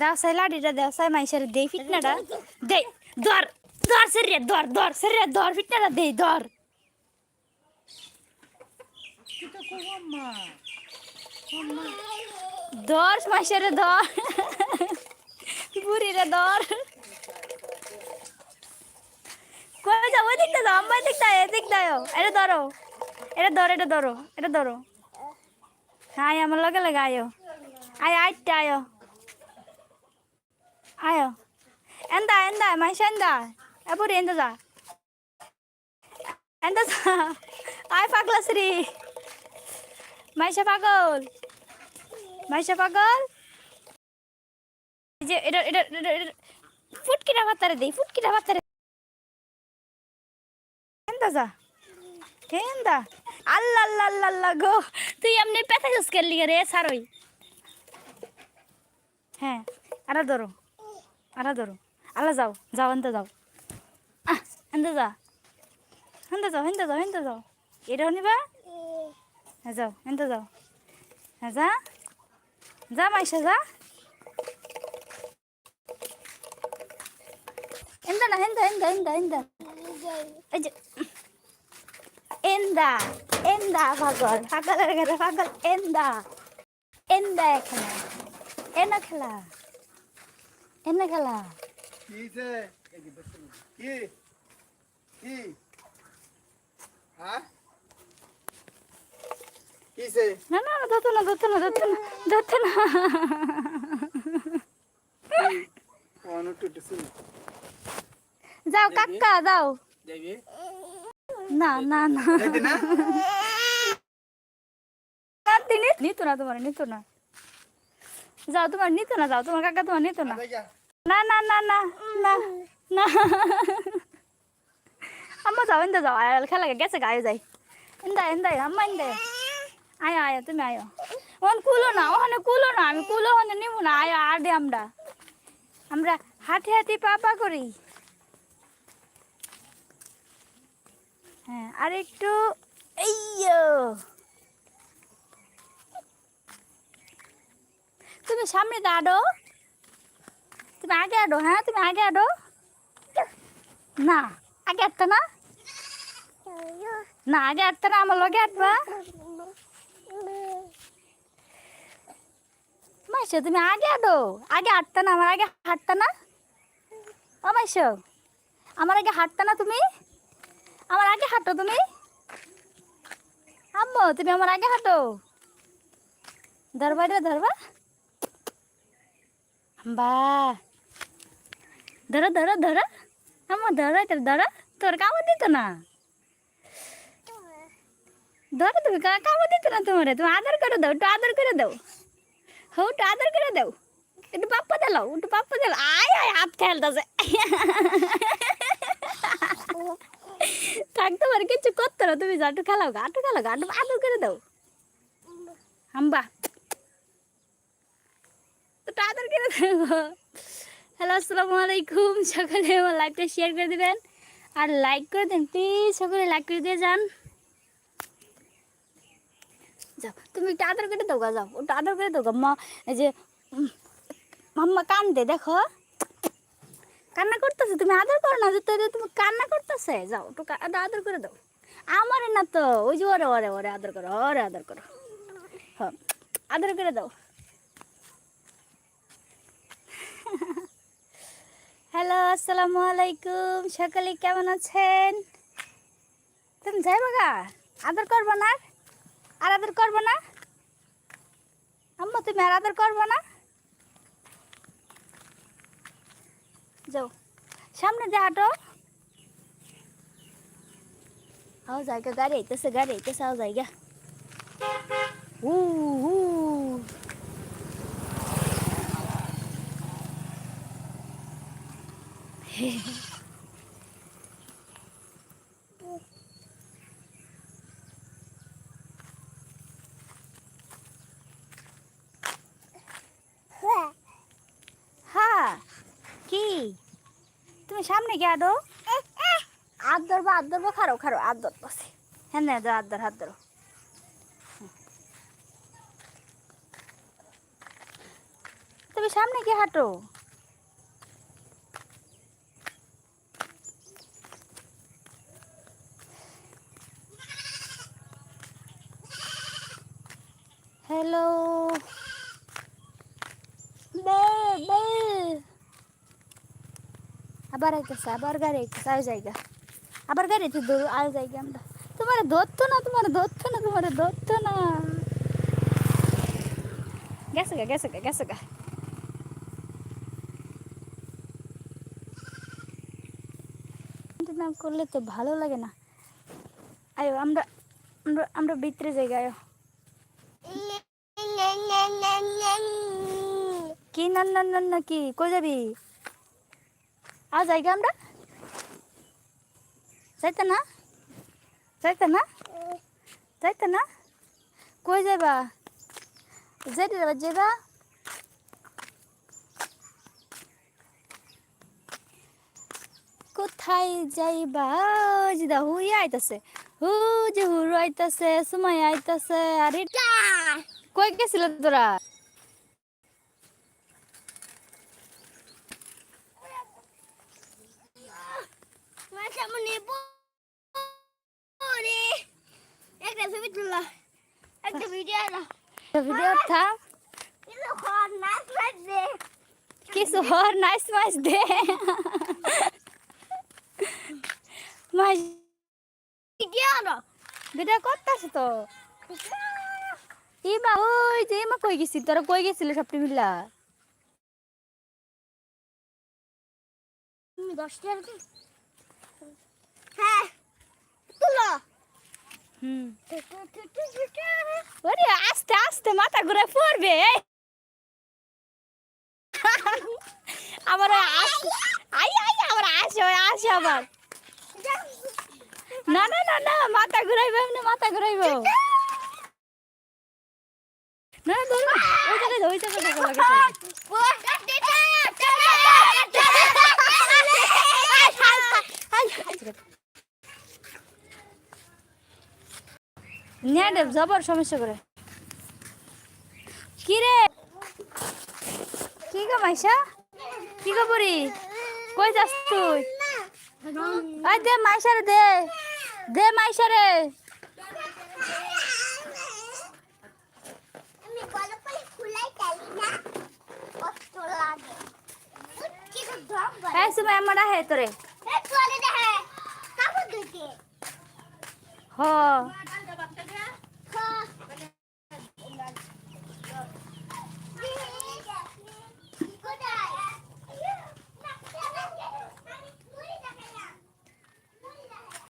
দাও সাই লাডিটা দাও সাই মাইসের দেই ফিটনাটা। দেই, ধর ধর সেরে, ধর ধর সেরে, ধর ফিটনাটা দেই, ধর। ধর মাইসের ধর। বুড়িরে ধর। কই যাও, ওই দিকটা যাও আমার দিকটা এদিক দাও এটা ধরো। এটা ধরো এটা ধরো এটা ধরো। হ্যাঁ আমার লগে লগে আয়ো। আয় আয়ো আয়ো। এন্দা যা এন্দা যা আয় পাগলা শ্রী মাইসা পাগল মাইসা পাগল যে এটা এটা- ফুটকিটা ভাতারে দেই ফুটকিটা ভাতারে এন্দা যা হেন্দা আল্লাহ আল্লাহ আল্লাহ আল্লাহ গো তুই এমনি পেতে গেছ কেলি রে সারই হ্যাঁ আরা ধরো আরা ধরো আল্লাহ যাও যাও এনতে যাও। আহ এনতে যা। হেনতে যাও হেনতে যাও হেনতে যাও। এটাও নিবা হ্যাঁ যাও এনতে যাও। হ্যাঁ যা। যা মাইসা যা। এন্দা না হেন্দা হেন্দা হেন্দা হেন্দা এই যে। এন্দা এন্দা পাগল। পাগলের ঘরে পাগল। এন্দা এন্দা খেলা এনা খেলা। এনা খেলা। কিছে কি? কি? হ্যাঁ? কিছে না না না না ধরতো না ধরতো না ধরতো না। অনু টুটু শুন যাও কাকা যাও। না না না। নিত না তোমার নিত না। যাও তোমার নিত না যাও তোমার কাকা তোমার নিত না। না না না না না না। আম্মা যাও, ইন্দা যাও। আয়াল খেলা গেছে গায়ে যাই। ইন্দা ইন্দা, আম্মা ইন্দা। আয় আয় তুমি আয়। ওখান কুলো না ওখানে কুলো না, আমি কুলো ওখানে নিব না, আয় আডে আমরা। আমরা হাঁটি হাঁটি পাপা করি। হ্যাঁ আর একটু এই তুমি সামনে দাঁড়ো তুমি আগে আডো হ্যাঁ তুমি আগে আডো না আগে আটতা না না আগে আটতা না আমার লগে আটবা মাইশো তুমি আগে আডো আগে আটতা না আমার আগে হাঁটতা না ও মাইশো আমার আগে হাঁটতা না তুমি আমার আগে হাঁটো তুমি আম্মু তুমি আমার আগে হাঁটো ধরবা রে ধরবা বা ধরো ধরো ধরো আমার ধরো এটা ধরো তোর কামো দিত না ধরো তুমি কা- কামো দিত না তোমার তুমি আদর করে দাও একটু আদর করে দাও হো একটু আদর করে দাও একটু পাপ্পা দিলাও একটু পাপ্পা দিল আয় আয় হাত খেলতেছে থাক তোমার কিছু করতে না তুমি যাটু খেলাও গা আটু খেলাও গা আটু আদর করে দাও হাম্বা একটু আদর করে দাও হ্যালো, আসসালামু আলাইকুম। সকালে আমার লাইভটা শেয়ার করে দিবেন। আর লাইক করে দেন প্লিজ সকলে লাইক করে দিয়ে যান। যাও, তুমি একটু আদর করে দাও যাও। একটু আদর করে দাও মা, এই যে মাম্মা কান্দে, দেখো। কান্না করতেছে, তুমি আদর করো না, যে তুমি কান্না করতেছে। যাও, একটু আদর করে দাও। আমারে না তো, ওই যে ওরে ওরে ওরে আদর করো, ওরে আদর করো। হ্যাঁ আদর করে দাও। হ্যালো, আসসালামু আলাইকুম। সকালে কেমন আছেন? তুমি যাই বাগা, আদর করব না? আর আদর করব না? আম্মা, তুমি আর আদর করব না? যাও, সামনে দিয়ে হাঁটো। আও জায়গা, গাড়ি আইতেছে গাড়ি আইতেছে, আও জায়গা। হু হু হ্যাঁ কি? তুমি সামনে গিয়ে আদো হাত ধরবো হাত ধরবো খারো খারো হাত ধরবো হ্যাঁ না হাত ধর হাত ধরো তুমি সামনে কি হাঁটো। হ্যালো। আবার আইতেছে, আবার গাড়ি আইতেছে জায়গা। আবার গাড়িতে দৌড় আর জায়গা আমরা। তোমার ধরতো না, তোমার ধরতো না, তোমার ধরতো না। গেছে গা গেছে গা গেছে গা। কিন্তু না করলে তো ভালো লাগে না। আয়ো, আমরা আমরা আমরা ভিতরে আয়ো। কি না না না না কি? কই যাবি? আ জায়গা আমরা। যাইতে না? যাইতে না? যাইতে না? কই যাইবা? যাইতে যাবা, যাইবা। কোথায় যাইবা? ওই যে দা হুই আইতাছে। হু যে হুরু আইতাছে সুমাই আইতাছে আরে কই গেছিল তোরা? একটা ভিডিও থাম কিছু হর নাইস মাইস দে মাইস ভিডিও না ভিডিও করতেছে তো ইমা ওই যে ইমা কই গেছি তোরা কই গেছিলি সবটি মিলা তুমি দশটা হ্যাঁ তুলো। হুম। ওরে আস্তে আস্তে মাথা ঘুরে পড়বে আস আই আই আবার আসে আসে আবার না, মাথা ঘুরাইবে, এমনি মাথা ঘুরাইব। জবর সমস্যা করে। কি রে? কি গো মাইশা? কি গো বুড়ি কই যাস তুই? দে মাইশা রে দে। দে মাইশা রে এই সময় আমার হে তোরে হ।